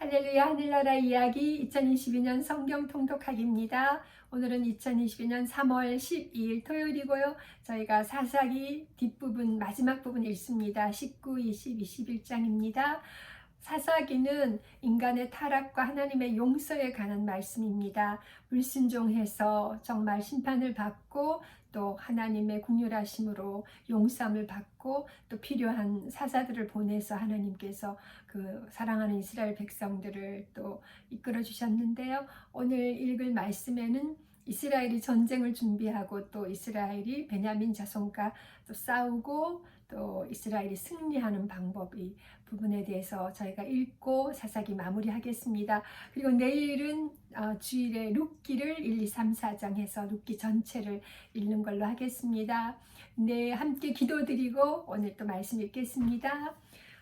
할렐루야 하늘나라 이야기 2022년 성경 통독하기입니다. 오늘은 2022년 3월 12일 토요일이고요. 저희가 사사기 뒷부분 마지막 부분 읽습니다. 19, 20, 21장입니다. 사사기는 인간의 타락과 하나님의 용서에 관한 말씀입니다. 불순종해서 정말 심판을 받고 또 하나님의 국률하심으로 용서함을 받고 또 필요한 사사들을 보내서 하나님께서 그 사랑하는 이스라엘 백성들을 또 이끌어 주셨는데요. 오늘 읽을 말씀에는 이스라엘이 전쟁을 준비하고 또 이스라엘이 베냐민 자손과 또 싸우고 또 이스라엘이 승리하는 방법 이 부분에 대해서 저희가 읽고 사사기 마무리하겠습니다. 그리고 내일은 어, 주일에 룻기를 1, 2, 3, 4장 해서 룻기 전체를 읽는 걸로 하겠습니다. 네, 함께 기도드리고 오늘 또 말씀 읽겠습니다.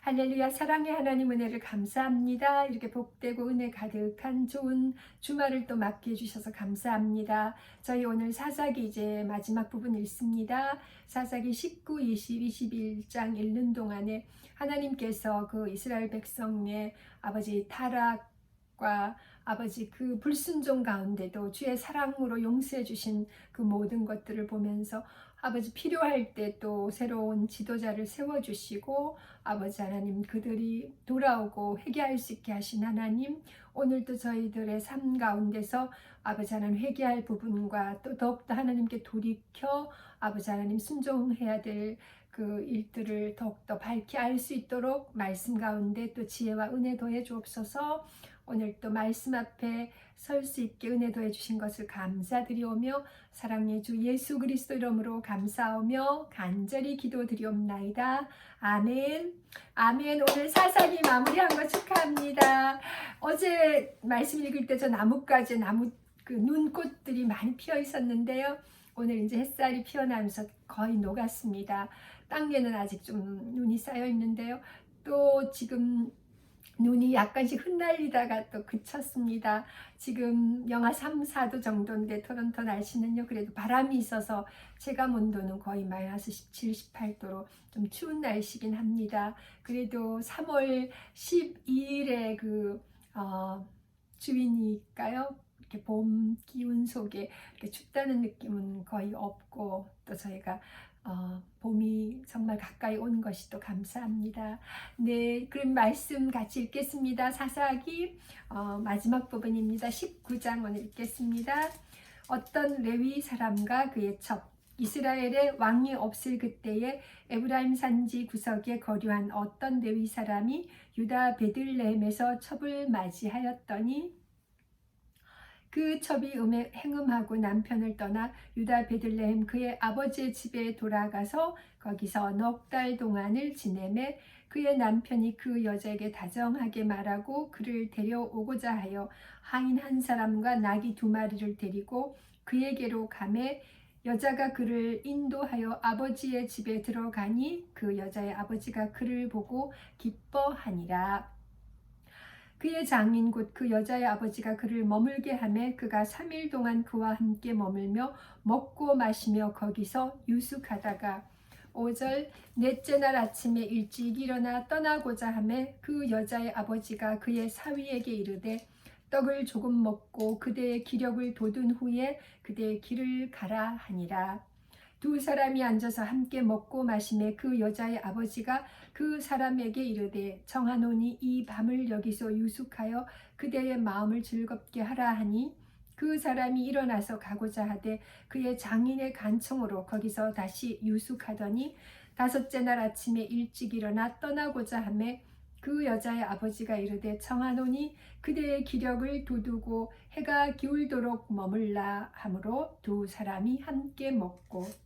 할렐루야 사랑의 하나님 은혜를 감사합니다. 이렇게 복되고 은혜 가득한 좋은 주말을 또 맞게 해주셔서 감사합니다. 저희 오늘 사사기 이제 마지막 부분 읽습니다. 사사기 19, 20, 21장 읽는 동안에 하나님께서 그 이스라엘 백성의 아버지 타락과 아버지 그 불순종 가운데도 주의 사랑으로 용서해 주신 그 모든 것들을 보면서 아버지 필요할 때 또 새로운 지도자를 세워주시고 아버지 하나님 그들이 돌아오고 회개할 수 있게 하신 하나님 오늘도 저희들의 삶 가운데서 아버지 하나님 회개할 부분과 또 더욱더 하나님께 돌이켜 아버지 하나님 순종해야 될 그 일들을 더욱더 밝히 알 수 있도록 말씀 가운데 또 지혜와 은혜 더해 주옵소서 오늘 또 말씀 앞에 설 수 있게 은혜 더해 주신 것을 감사드리오며 사랑의 주 예수 그리스도 이름으로 감사하며 간절히 기도드리옵나이다. 아멘. 아멘. 오늘 사사기 마무리한 거 축하합니다. 어제 말씀 읽을 때 저 나뭇가지 나무 그 눈꽃들이 많이 피어 있었는데요. 오늘 이제 햇살이 피어나면서 거의 녹았습니다. 땅에는 아직 좀 눈이 쌓여 있는데요. 또 지금 눈이 약간씩 흩날리다가 또 그쳤습니다. 지금 영하 3, 4도 정도인데 토론토 날씨는요. 그래도 바람이 있어서 체감 온도는 거의 마이너스 17, 18도로 좀 추운 날씨긴 합니다. 그래도 3월 12일에 그 어, 주인이니까요. 이렇게 봄 기운 속에 이렇게 춥다는 느낌은 거의 없고 또 저희가 어, 봄이 정말 가까이 온 것이 또 감사합니다. 네, 그럼 말씀 같이 읽겠습니다. 사사기 어, 마지막 부분입니다. 19장 오늘 읽겠습니다. 어떤 레위 사람과 그의 첩 이스라엘의 왕이 없을 그때에 에브라임 산지 구석에 거류한 어떤 레위 사람이 유다 베들레헴에서 첩을 맞이하였더니 그 첩이 음에 행음하고 남편을 떠나 유다 베들레헴 그의 아버지의 집에 돌아가서 거기서 넉 달 동안을 지내매 그의 남편이 그 여자에게 다정하게 말하고 그를 데려오고자 하여 하인 한 사람과 나귀 두 마리를 데리고 그에게로 가매 여자가 그를 인도하여 아버지의 집에 들어가니 그 여자의 아버지가 그를 보고 기뻐하니라. 그의 장인 곧 그 여자의 아버지가 그를 머물게 하매 그가 3일 동안 그와 함께 머물며 먹고 마시며 거기서 유숙하다가 5절 넷째 날 아침에 일찍 일어나 떠나고자 하매 그 여자의 아버지가 그의 사위에게 이르되 떡을 조금 먹고 그대의 기력을 돋운 후에 그대의 길을 가라 하니라. 두 사람이 앉아서 함께 먹고 마시매 그 여자의 아버지가 그 사람에게 이르되 정하노니 이 밤을 여기서 유숙하여 그대의 마음을 즐겁게 하라 하니 그 사람이 일어나서 가고자 하되 그의 장인의 간청으로 거기서 다시 유숙하더니 다섯째 날 아침에 일찍 일어나 떠나고자 하매 그 여자의 아버지가 이르되 청하노니 그대의 기력을 돋우고 해가 기울도록 머물라 하므로 두 사람이 함께 먹고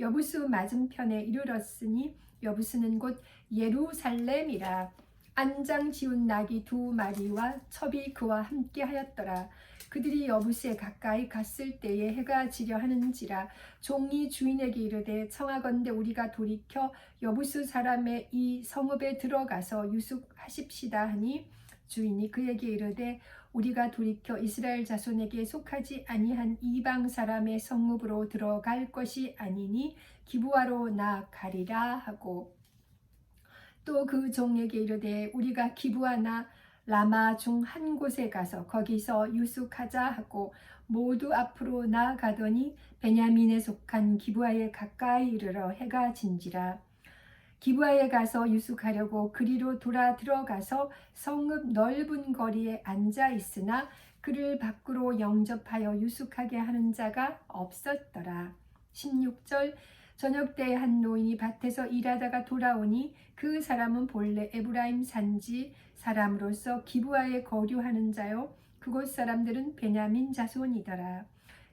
여부수 맞은편에 이르렀으니 여부수는 곧 예루살렘이라 안장 지운 낙이 두 마리와 첩이 그와 함께 하였더라. 그들이 여부스에 가까이 갔을 때에 해가 지려 하는지라 종이 주인에게 이르되 청하건대 우리가 돌이켜 여부스 사람의 이 성읍에 들어가서 유숙하십시다 하니 주인이 그에게 이르되 우리가 돌이켜 이스라엘 자손에게 속하지 아니한 이방 사람의 성읍으로 들어갈 것이 아니니 기부하러 나가리라 하고. 또 그 종에게 이르되 우리가 기부하나 라마 중 한 곳에 가서 거기서 유숙하자 하고 모두 앞으로 나아가더니 베냐민에 속한 기부하에 가까이 이르러 해가 진지라 기부하에 가서 유숙하려고 그리로 돌아 들어가서 성읍 넓은 거리에 앉아 있으나 그를 밖으로 영접하여 유숙하게 하는 자가 없었더라. 16절 저녁 때에 한 노인이 밭에서 일하다가 돌아오니 그 사람은 본래 에브라임 산지 사람으로서 기부하에 거류하는 자요 그곳 사람들은 베냐민 자손이더라.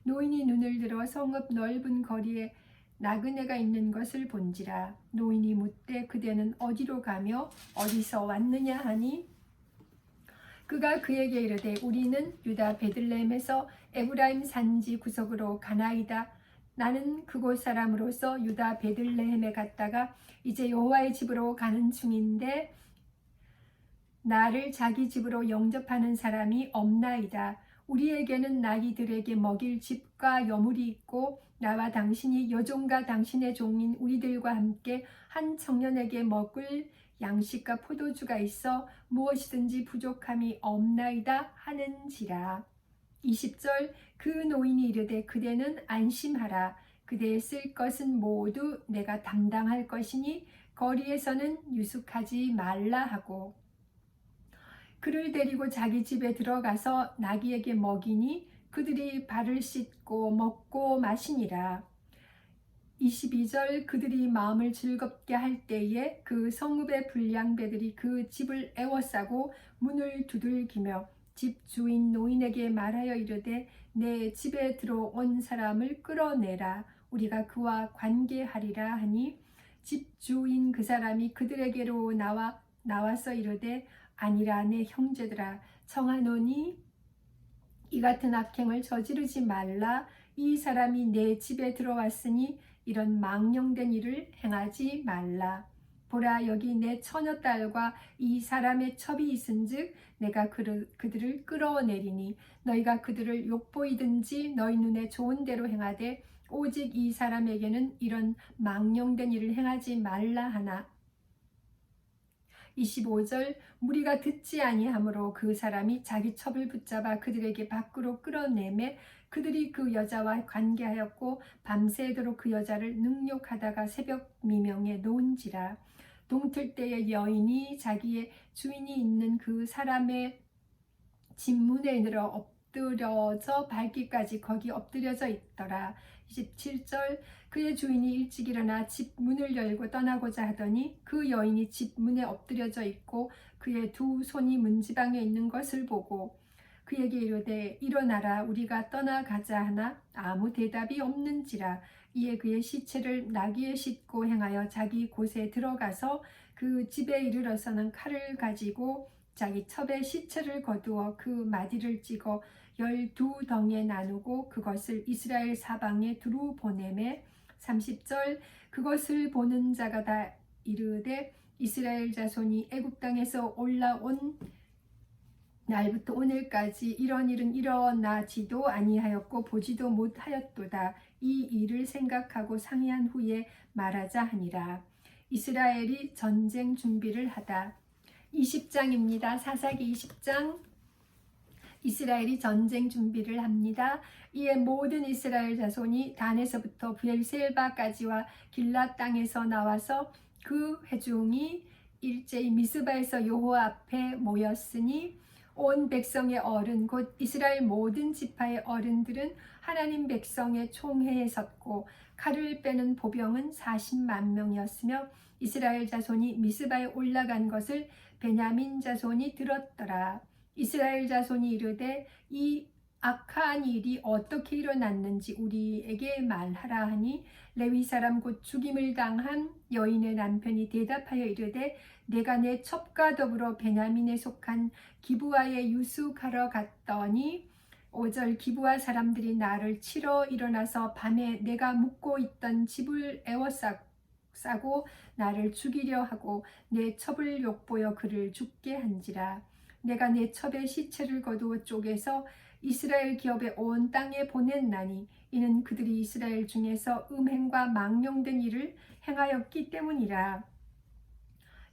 노인이 눈을 들어 성읍 넓은 거리에 나그네가 있는 것을 본지라 노인이 묻되 그대는 어디로 가며 어디서 왔느냐 하니 그가 그에게 이르되 우리는 유다 베들레헴에서 에브라임 산지 구석으로 가나이다 나는 그곳 사람으로서 유다 베들레헴에 갔다가 이제 여호와의 집으로 가는 중인데 나를 자기 집으로 영접하는 사람이 없나이다. 우리에게는 나이들에게 먹일 집과 여물이 있고 나와 당신이 여종과 당신의 종인 우리들과 함께 한 청년에게 먹을 양식과 포도주가 있어 무엇이든지 부족함이 없나이다 하는지라. 20절 그 노인이 이르되 그대는 안심하라 그대의 쓸 것은 모두 내가 담당할 것이니 거리에서는 유숙하지 말라 하고 그를 데리고 자기 집에 들어가서 나귀에게 먹이니 그들이 발을 씻고 먹고 마시니라. 22절 그들이 마음을 즐겁게 할 때에 그 성읍의 불량배들이 그 집을 애워싸고 문을 두들기며 집 주인 노인에게 말하여 이르되 내 집에 들어온 사람을 끌어내라. 우리가 그와 관계하리라 하니 집 주인 그 사람이 그들에게로 나와 나와서 이르되 아니라 내 형제들아 청하노니 이 같은 악행을 저지르지 말라. 이 사람이 내 집에 들어왔으니 이런 망령된 일을 행하지 말라. 보라 여기 내 처녀 딸과 이 사람의 첩이 있은즉 내가 그들을 끌어내리니 너희가 그들을 욕보이든지 너희 눈에 좋은 대로 행하되 오직 이 사람에게는 이런 망령된 일을 행하지 말라 하나 25절 무리가 듣지 아니하므로 그 사람이 자기 첩을 붙잡아 그들에게 밖으로 끌어내매 그들이 그 여자와 관계하였고 밤새도록 그 여자를 능욕하다가 새벽 미명에 놓은지라 동틀 때에 여인이 자기의 주인이 있는 그 사람의 집문에 늘어 엎드려져 밟기까지 거기 엎드려져 있더라. 27절 그의 주인이 일찍 일어나 집 문을 열고 떠나고자 하더니 그 여인이 집 문에 엎드려져 있고 그의 두 손이 문지방에 있는 것을 보고 그에게 이르되 일어나라 우리가 떠나가자 하나 아무 대답이 없는지라. 이에 그의 시체를 나귀에 싣고 행하여 자기 곳에 들어가서 그 집에 이르러서는 칼을 가지고 자기 첩에 시체를 거두어 그 마디를 찍어 열두 덩에 나누고 그것을 이스라엘 사방에 두루 보내매 30절 그것을 보는 자가 다 이르되 이스라엘 자손이 애굽 땅에서 올라온 날부터 오늘까지 이런 일은 일어나지도 아니하였고 보지도 못하였도다. 이 일을 생각하고 상의한 후에 말하자 하니라. 이스라엘이 전쟁 준비를 하다. 20장입니다. 사사기 20장. 이스라엘이 전쟁 준비를 합니다. 이에 모든 이스라엘 자손이 단에서부터 부엘셀바까지와 길라 땅에서 나와서 그 회중이 일제히 미스바에서 여호와 앞에 모였으니 온 백성의 어른 곧 이스라엘 모든 지파의 어른들은 하나님 백성의 총회에 섰고 칼을 빼는 보병은 40만 명이었으며 이스라엘 자손이 미스바에 올라간 것을 베냐민 자손이 들었더라. 이스라엘 자손이 이르되 이 악한 일이 어떻게 일어났는지 우리에게 말하라 하니 레위 사람 곧 죽임을 당한 여인의 남편이 대답하여 이르되 내가 내 첩과 더불어 베냐민에 속한 기부아에 유숙하러 갔더니 오절 기부아 사람들이 나를 치러 일어나서 밤에 내가 묵고 있던 집을 에워싸고 나를 죽이려 하고 내 첩을 욕보여 그를 죽게 한지라 내가 내 첩의 시체를 거두어 쪼개서 이스라엘 기업의 온 땅에 보냈나니 이는 그들이 이스라엘 중에서 음행과 망령된 일을 행하였기 때문이라.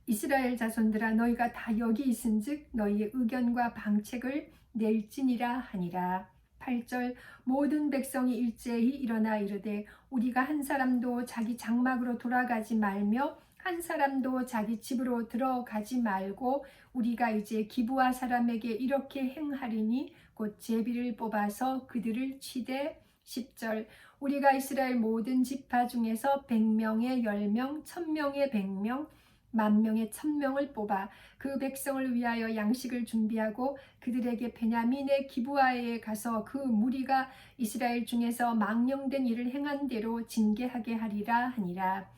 이스라엘 자손들아 너희가 다 여기 있은즉 너희의 의견과 방책을 낼지니라 하니라. 8절 모든 백성이 일제히 일어나 이르되 우리가 한 사람도 자기 장막으로 돌아가지 말며 한 사람도 자기 집으로 들어가지 말고 우리가 이제 기부와 사람에게 이렇게 행하리니 곧 제비를 뽑아서 그들을 치되 10절 우리가 이스라엘 모든 지파 중에서 100명의 10명, 1000명의 100명, 만 명의 1000명을 뽑아 그 백성을 위하여 양식을 준비하고 그들에게 베냐민의 기부하에 가서 그 무리가 이스라엘 중에서 망령된 일을 행한 대로 징계하게 하리라 하니라.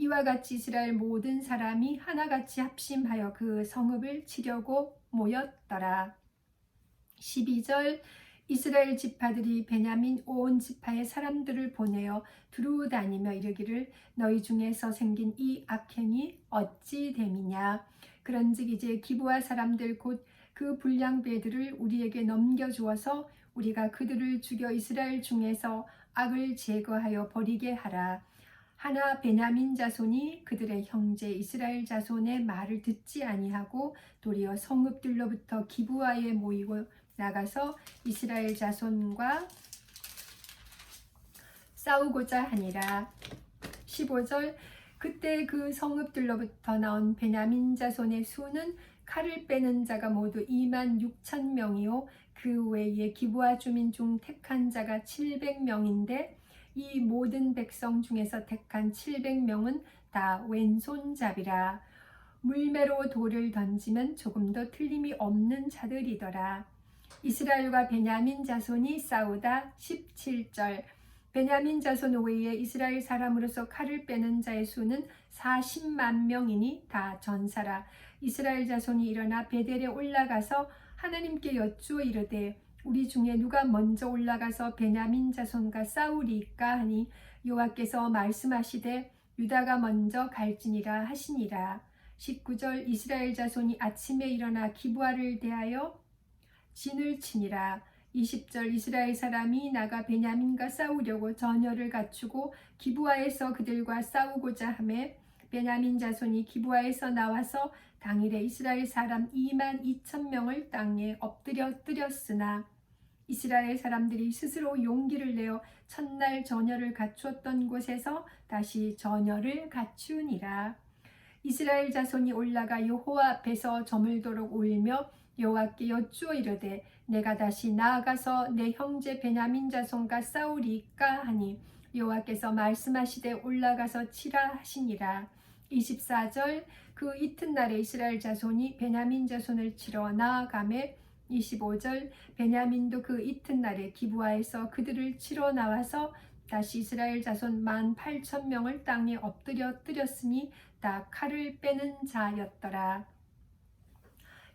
이와 같이 이스라엘 모든 사람이 하나같이 합심하여 그 성읍을 치려고 모였더라. 12절 이스라엘 지파들이 베냐민 온 지파의 사람들을 보내어 두루 다니며 이르기를 너희 중에서 생긴 이 악행이 어찌 됨이냐 그런즉 이제 기부와 사람들 곧 그 불량 배들을 우리에게 넘겨 주어서 우리가 그들을 죽여 이스라엘 중에서 악을 제거하여 버리게 하라 하나 베냐민 자손이 그들의 형제 이스라엘 자손의 말을 듣지 아니하고 도리어 성읍들로부터 기부하에 모이고 나가서 이스라엘 자손과 싸우고자 하니라. 15절 그때 그 성읍들로부터 나온 베냐민 자손의 수는 칼을 빼는 자가 모두 2만 6천 명이요 그 외에 기부하 주민 중 택한 자가 700명인데 이 모든 백성 중에서 택한 700명은 다 왼손잡이라. 물매로 돌을 던지면 조금도 틀림이 없는 자들이더라. 이스라엘과 베냐민 자손이 싸우다 17절. 베냐민 자손 외에 이스라엘 사람으로서 칼을 빼는 자의 수는 40만 명이니 다 전사라. 이스라엘 자손이 일어나 베델에 올라가서 하나님께 여쭈어 이르되 우리 중에 누가 먼저 올라가서 베냐민 자손과 싸우리까 하니 여호와께서 말씀하시되 유다가 먼저 갈지니라 하시니라. 19절 이스라엘 자손이 아침에 일어나 기부아를 대하여 진을 치니라. 20절 이스라엘 사람이 나가 베냐민과 싸우려고 전열을 갖추고 기부아에서 그들과 싸우고자 하매 베냐민 자손이 기부아에서 나와서 당일에 이스라엘 사람 2만 2천 명을 땅에 엎드려 뜨렸으나 이스라엘 사람들이 스스로 용기를 내어 첫날 전열을 갖추었던 곳에서 다시 전열을 갖추니라. 이스라엘 자손이 올라가 여호와 앞에서 저물도록 울며 여호와께 여쭈어 이르되 내가 다시 나아가서 내 형제 베냐민 자손과 싸우리까 하니 여호와께서 말씀하시되 올라가서 치라 하시니라 24절 그 이튿날에 이스라엘 자손이 베냐민 자손을 치러 나아가매 25절 베냐민도 그 이튿날에 기부하에서 그들을 치러 나와서 다시 이스라엘 자손 만 8천 명을 땅에 엎드려 뜨렸으니 다 칼을 빼는 자였더라.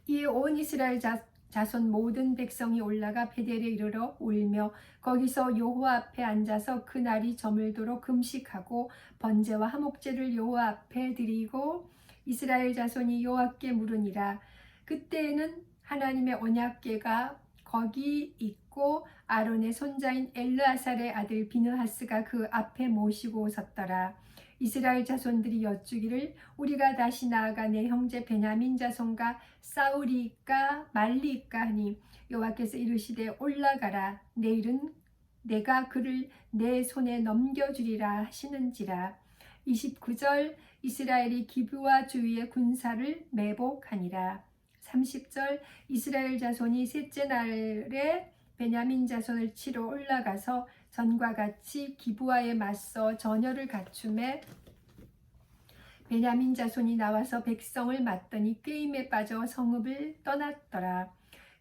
이에 온 이스라엘 자, 자손 모든 백성이 올라가 베델에 이르러 울며 거기서 여호와 앞에 앉아서 그 날이 저물도록 금식하고 번제와 화목제를 여호와 앞에 드리고 이스라엘 자손이 여호와께 물으니라 그때에는 하나님의 언약궤가 거기 있고 아론의 손자인 엘르아살의 아들 비느하스가 그 앞에 모시고 섰더라. 이스라엘 자손들이 여쭈기를 우리가 다시 나아가 내 형제 베냐민 자손과 싸우리까 말리까 하니 여호와께서 이르시되 올라가라. 내일은 내가 그를 내 손에 넘겨주리라 하시는지라. 29절 이스라엘이 기브와 주위의 군사를 매복하니라. 30절 이스라엘 자손이 셋째 날에 베냐민 자손을 치러 올라가서 전과 같이 기부하에 맞서 전열을 갖춤에 베냐민 자손이 나와서 백성을 맞더니 게임에 빠져 성읍을 떠났더라.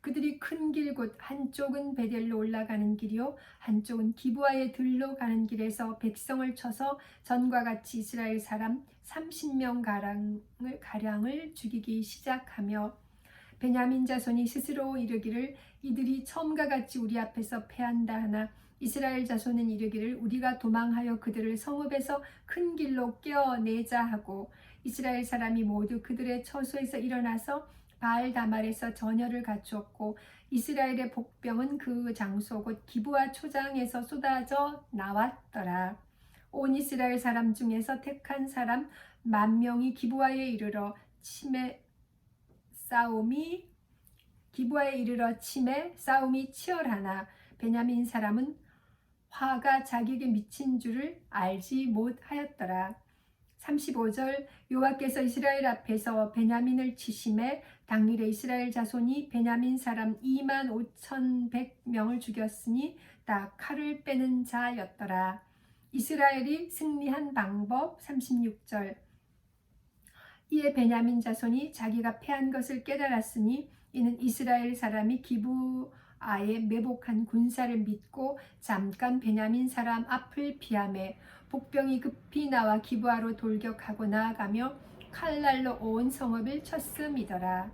그들이 큰 길 곧 한쪽은 베델로 올라가는 길이요 한쪽은 기부아에 들로 가는 길에서 백성을 쳐서 전과 같이 이스라엘 사람 30명 가량을, 가량을 죽이기 시작하며 베냐민 자손이 스스로 이르기를 이들이 처음과 같이 우리 앞에서 패한다 하나 이스라엘 자손은 이르기를 우리가 도망하여 그들을 성읍에서 큰 길로 껴내자 하고 이스라엘 사람이 모두 그들의 처소에서 일어나서 바알 다말에서 전열을 갖추었고 이스라엘의 복병은 그 장소 곧 기부와 초장에서 쏟아져 나왔더라. 온 이스라엘 사람 중에서 택한 사람 만 명이 기부하에 이르러 침에 싸움이 기부하에 이르러 침에 싸움이 치열하나 베냐민 사람은 화가 자기에게 미친 줄을 알지 못하였더라. 35절 여호와께서 이스라엘 앞에서 베냐민을 치심에 당일에 이스라엘 자손이 베냐민 사람 2만 5천 100명을 죽였으니 다 칼을 빼는 자였더라. 이스라엘이 승리한 방법 36절 이에 베냐민 자손이 자기가 패한 것을 깨달았으니 이는 이스라엘 사람이 기부아에 매복한 군사를 믿고 잠깐 베냐민 사람 앞을 피하매 복병이 급히 나와 기부하로 돌격하고 나아가며 칼날로 온 성읍을 쳤음이더라.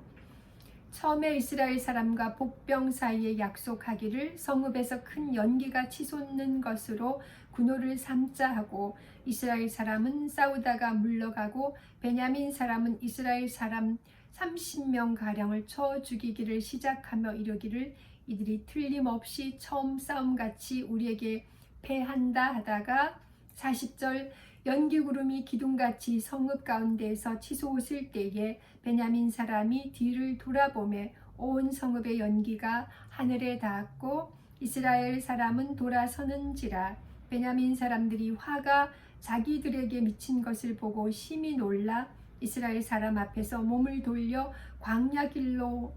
처음에 이스라엘 사람과 복병 사이에 약속하기를 성읍에서 큰 연기가 치솟는 것으로 군호를 삼자 하고 이스라엘 사람은 싸우다가 물러가고 베냐민 사람은 이스라엘 사람 30명 가량을 쳐 죽이기를 시작하며 이르기를 이들이 틀림없이 처음 싸움같이 우리에게 패한다 하다가 40절 연기구름이 기둥같이 성읍 가운데에서 치솟을 때에 베냐민 사람이 뒤를 돌아보매 온 성읍의 연기가 하늘에 닿았고 이스라엘 사람은 돌아서는지라 베냐민 사람들이 화가 자기들에게 미친 것을 보고 심히 놀라 이스라엘 사람 앞에서 몸을 돌려 광야 길로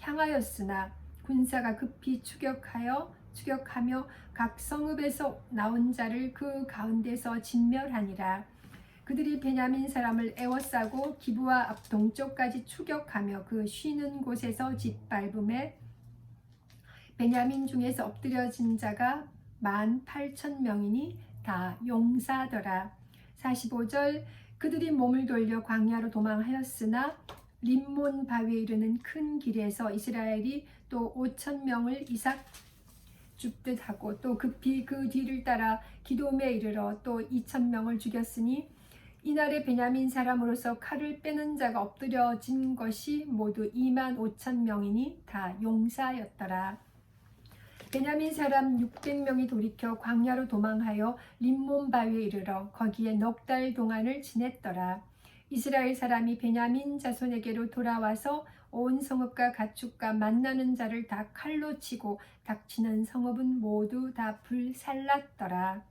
향하였으나 군사가 급히 추격하여 추격하며 각 성읍에서 나온 자를 그 가운데서 진멸하니라. 그들이 베냐민 사람을 애워싸고 기부와 앞 동쪽까지 추격하며 그 쉬는 곳에서 짓밟음에 베냐민 중에서 엎드려진 자가 만 팔천 명이니 다 용사더라. 45절 그들이 몸을 돌려 광야로 도망하였으나 림몬 바위에 이르는 큰 길에서 이스라엘이 또 5천 명을 이삭 죽듯 하고 또 급히 그 뒤를 따라 기돔에 이르러 또 2천 명을 죽였으니 이날에 베냐민 사람으로서 칼을 빼는 자가 엎드려진 것이 모두 2만 5천 명이니 다 용사였더라. 베냐민 사람 600명이 돌이켜 광야로 도망하여 림몬 바위에 이르러 거기에 넉 달 동안을 지냈더라. 이스라엘 사람이 베냐민 자손에게로 돌아와서 온 성읍과 가축과 만나는 자를 다 칼로 치고 닥치는 성읍은 모두 다 불살랐더라.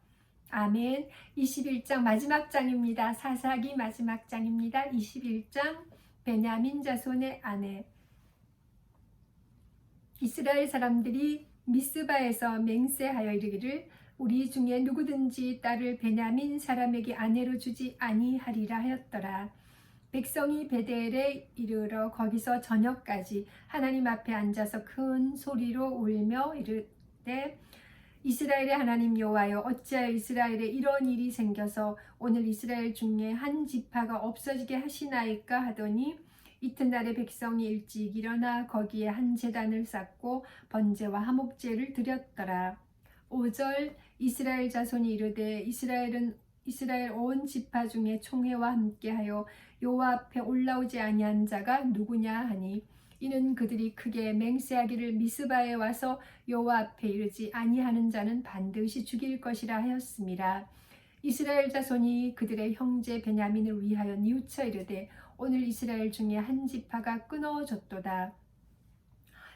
아멘. 21장 마지막 장입니다. 사사기 마지막 장입니다. 21장 베냐민 자손의 아내 이스라엘 사람들이 미스바에서 맹세하여 이르기를 우리 중에 누구든지 딸을 베냐민 사람에게 아내로 주지 아니하리라 하였더라. 백성이 베델에 이르러 거기서 저녁까지 하나님 앞에 앉아서 큰 소리로 울며 이르되 이스라엘의 하나님 여호와여 어찌하여 이스라엘에 이런 일이 생겨서 오늘 이스라엘 중에 한 지파가 없어지게 하시나이까 하더니 이튿날에 백성이 일찍 일어나 거기에 한 제단을 쌓고 번제와 화목제를 드렸더라. 5절 이스라엘 자손이 이르되 이스라엘은 이스라엘 온 지파 중에 총회와 함께하여 여호와 앞에 올라오지 아니한 자가 누구냐 하니 이는 그들이 크게 맹세하기를 미스바에 와서 여호와 앞에 이르지 아니하는 자는 반드시 죽일 것이라 하였습니다. 이스라엘 자손이 그들의 형제 베냐민을 위하여 뉘우쳐 이르되 오늘 이스라엘 중에 한 지파가 끊어졌도다.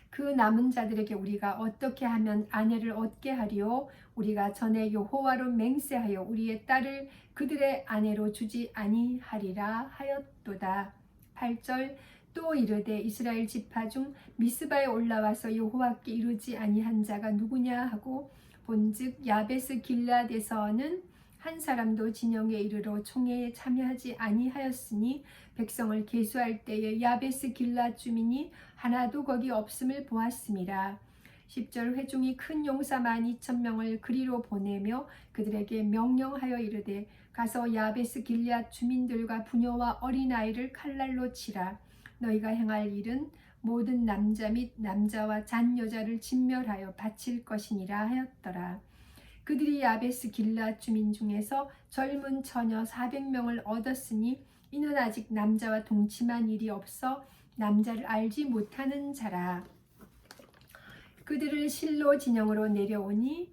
그 남은 자들에게 우리가 어떻게 하면 아내를 얻게 하리요? 우리가 전에 여호와로 맹세하여 우리의 딸을 그들의 아내로 주지 아니하리라 하였도다. 8절 또 이르되 이스라엘 지파 중 미스바에 올라와서 여호와께 이르지 아니한 자가 누구냐 하고 본즉 야베스 길라데서는 한 사람도 진영에 이르러 총회에 참여하지 아니하였으니 백성을 계수할 때에 야베스 길라 주민이 하나도 거기 없음을 보았습니다. 10절 회중이 큰 용사 만 2천 명을 그리로 보내며 그들에게 명령하여 이르되 가서 야베스 길리앗 주민들과 부녀와 어린아이를 칼날로 치라 너희가 행할 일은 모든 남자 및 남자와 잔 여자를 진멸하여 바칠 것이니라 하였더라. 그들이 야베스 길라 주민 중에서 젊은 처녀 400명을 얻었으니 이는 아직 남자와 동침한 일이 없어 남자를 알지 못하는 자라. 그들을 실로 진영으로 내려오니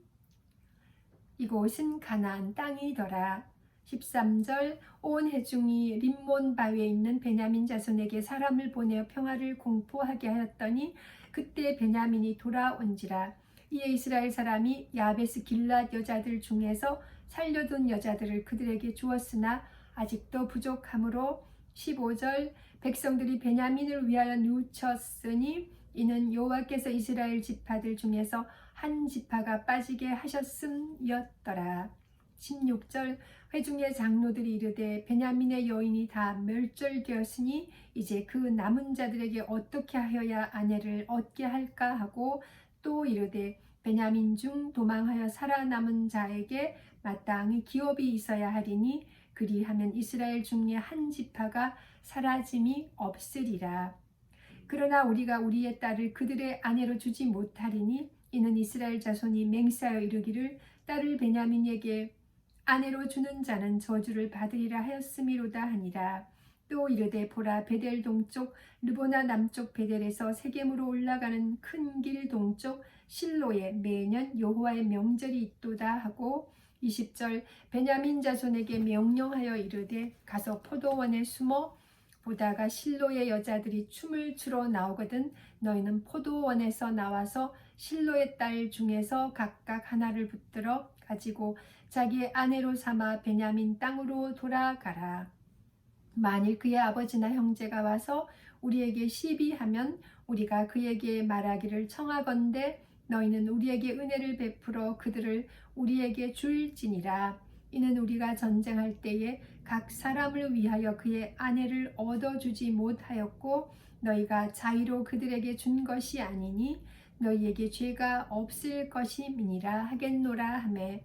이곳은 가나안 땅이더라. 13절 온 해중이 림몬 바위에 있는 베냐민 자손에게 사람을 보내어 평화를 공포하게 하였더니 그때 베냐민이 돌아온지라 이에 이스라엘 사람이 야베스 길랏 여자들 중에서 살려둔 여자들을 그들에게 주었으나 아직도 부족하므로 15절 백성들이 베냐민을 위하여 누쳤으니 이는 여호와께서 이스라엘 지파들 중에서 한 지파가 빠지게 하셨음이었더라. 16절 회중의 장로들이 이르되 베냐민의 여인이 다 멸절되었으니 이제 그 남은 자들에게 어떻게 하여야 아내를 얻게 할까 하고 또 이르되 베냐민 중 도망하여 살아남은 자에게 마땅히 기업이 있어야 하리니 그리하면 이스라엘 중에 한 지파가 사라짐이 없으리라. 그러나 우리가 우리의 딸을 그들의 아내로 주지 못하리니 이는 이스라엘 자손이 맹세하여 이르기를 딸을 베냐민에게 아내로 주는 자는 저주를 받으리라 하였음이로다 하니라. 또 이르되 보라 베델 동쪽 르보나 남쪽 베델에서 세겜으로 올라가는 큰 길 동쪽 실로에 매년 여호와의 명절이 있도다 하고 20절 베냐민 자손에게 명령하여 이르되 가서 포도원에 숨어 보다가 실로의 여자들이 춤을 추러 나오거든 너희는 포도원에서 나와서 실로의 딸 중에서 각각 하나를 붙들어 가지고 자기의 아내로 삼아 베냐민 땅으로 돌아가라. 만일 그의 아버지나 형제가 와서 우리에게 시비하면 우리가 그에게 말하기를 청하건대 너희는 우리에게 은혜를 베풀어 그들을 우리에게 줄지니라. 이는 우리가 전쟁할 때에 각 사람을 위하여 그의 아내를 얻어주지 못하였고 너희가 자의로 그들에게 준 것이 아니니 너희에게 죄가 없을 것임이니라 하겠노라 하매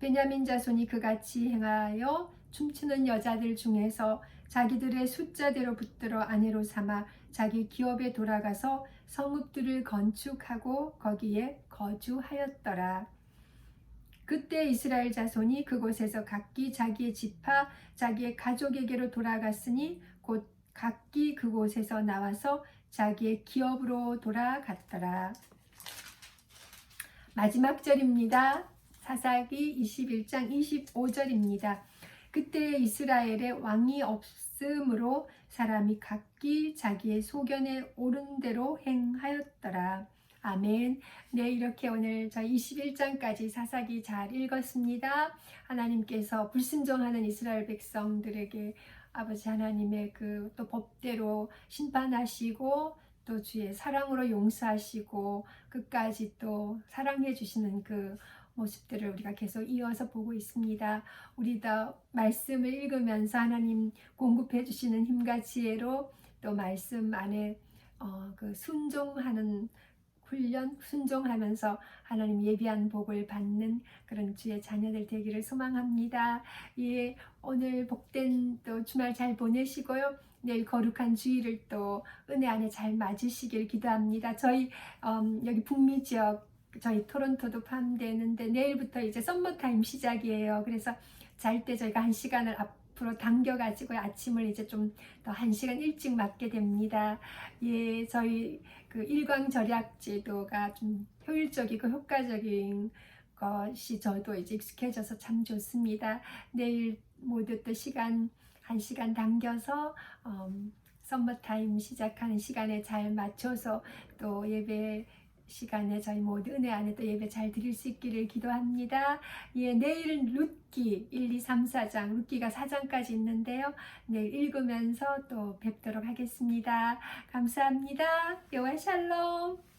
베냐민 자손이 그같이 행하여 춤추는 여자들 중에서 자기들의 숫자대로 붙들어 아내로 삼아 자기 기업에 돌아가서 성읍들을 건축하고 거기에 거주하였더라. 그때 이스라엘 자손이 그곳에서 각기 자기의 지파, 자기의 가족에게로 돌아갔으니 곧 각기 그곳에서 나와서 자기의 기업으로 돌아갔더라. 마지막 절입니다. 사사기 21장 25절입니다. 그때 이스라엘에 왕이 없으므로 사람이 각기 자기의 소견에 옳은 대로 행하였더라. 아멘. 네, 이렇게 오늘 저 21장까지 사사기 잘 읽었습니다. 하나님께서 불순종하는 이스라엘 백성들에게 아버지 하나님의 그 또 법대로 심판하시고 또 주의 사랑으로 용서하시고 끝까지 또 사랑해 주시는 그 모습들을 우리가 계속 이어서 보고 있습니다. 우리도 말씀을 읽으면서 하나님 공급해 주시는 힘과 지혜로 또 말씀 안에 어, 그 순종하는 훈련, 순종하면서 하나님 예비한 복을 받는 그런 주의 자녀들 되기를 소망합니다. 예, 오늘 복된 또 주말 잘 보내시고요. 내일 거룩한 주일을 또 은혜 안에 잘 맞으시길 기도합니다. 저희 음, 여기 북미 지역 저희 토론토도 포함되는데 내일부터 이제 썸머타임 시작이에요. 그래서 잘 때 저희가 한 시간을 앞으로 당겨가지고 아침을 이제 좀 더 한 시간 일찍 맞게 됩니다. 예, 저희 그 일광 절약 제도가 좀 효율적이고 효과적인 것이 저도 이제 익숙해져서 참 좋습니다. 내일 모두 또 시간 한 시간 당겨서 음, 썸머타임 시작하는 시간에 잘 맞춰서 또 예배 시간에 저희 모두 은혜 안에 또 예배 잘 드릴 수 있기를 기도합니다. 예, 내일은 룻기 1, 2, 3, 4장, 룻기가 4장까지 있는데요. 내일 읽으면서 또 뵙도록 하겠습니다. 감사합니다. 여호와 샬롬.